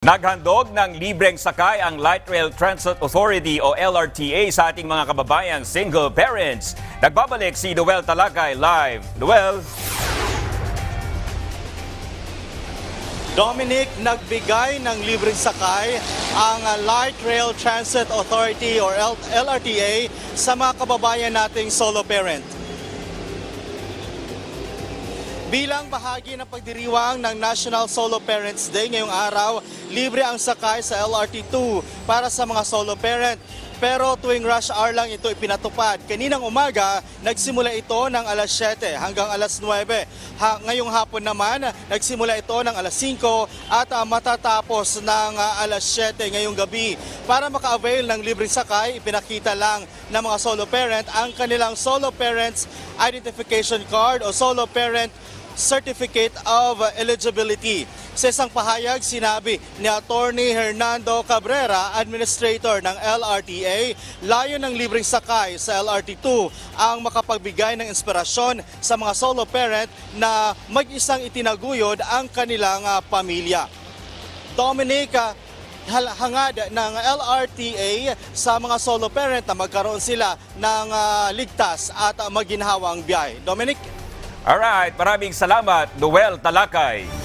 Naghandog ng libreng sakay ang Light Rail Transit Authority o LRTA sa ating mga kababayang single parents. Nagbabalik si Noel Talakay live. Noel? Dominic, nagbigay ng libreng sakay ang Light Rail Transit Authority or LRTA sa mga kababayan nating solo parent. Bilang bahagi ng pagdiriwang ng National Solo Parents Day ngayong araw, libre ang sakay sa LRT2 para sa mga solo parent. Pero tuwing rush hour lang ito ipinatupad. Kaninang umaga, nagsimula ito ng alas 7 hanggang alas 9. Ha, ngayong hapon naman, nagsimula ito ng alas 5 at ah, matatapos ng ah, alas 7 ngayong gabi. Para maka-avail ng libreng sakay, ipinakita lang ng mga solo parent ang kanilang solo parents identification card o solo parent Certificate of Eligibility. Sa isang pahayag, sinabi ni Attorney Hernando Cabrera, Administrator ng LRTA, layo ng libreng sakay sa LRT2 ang makapagbigay ng inspirasyon sa mga solo parent na mag-isang itinaguyod ang kanilang ah, pamilya. Dominic, ah, hangad ng LRTA sa mga solo parent na magkaroon sila ng ah, ligtas at ah, maginhawang biyahe. Dominic? Alright, maraming salamat, Noel Talakay.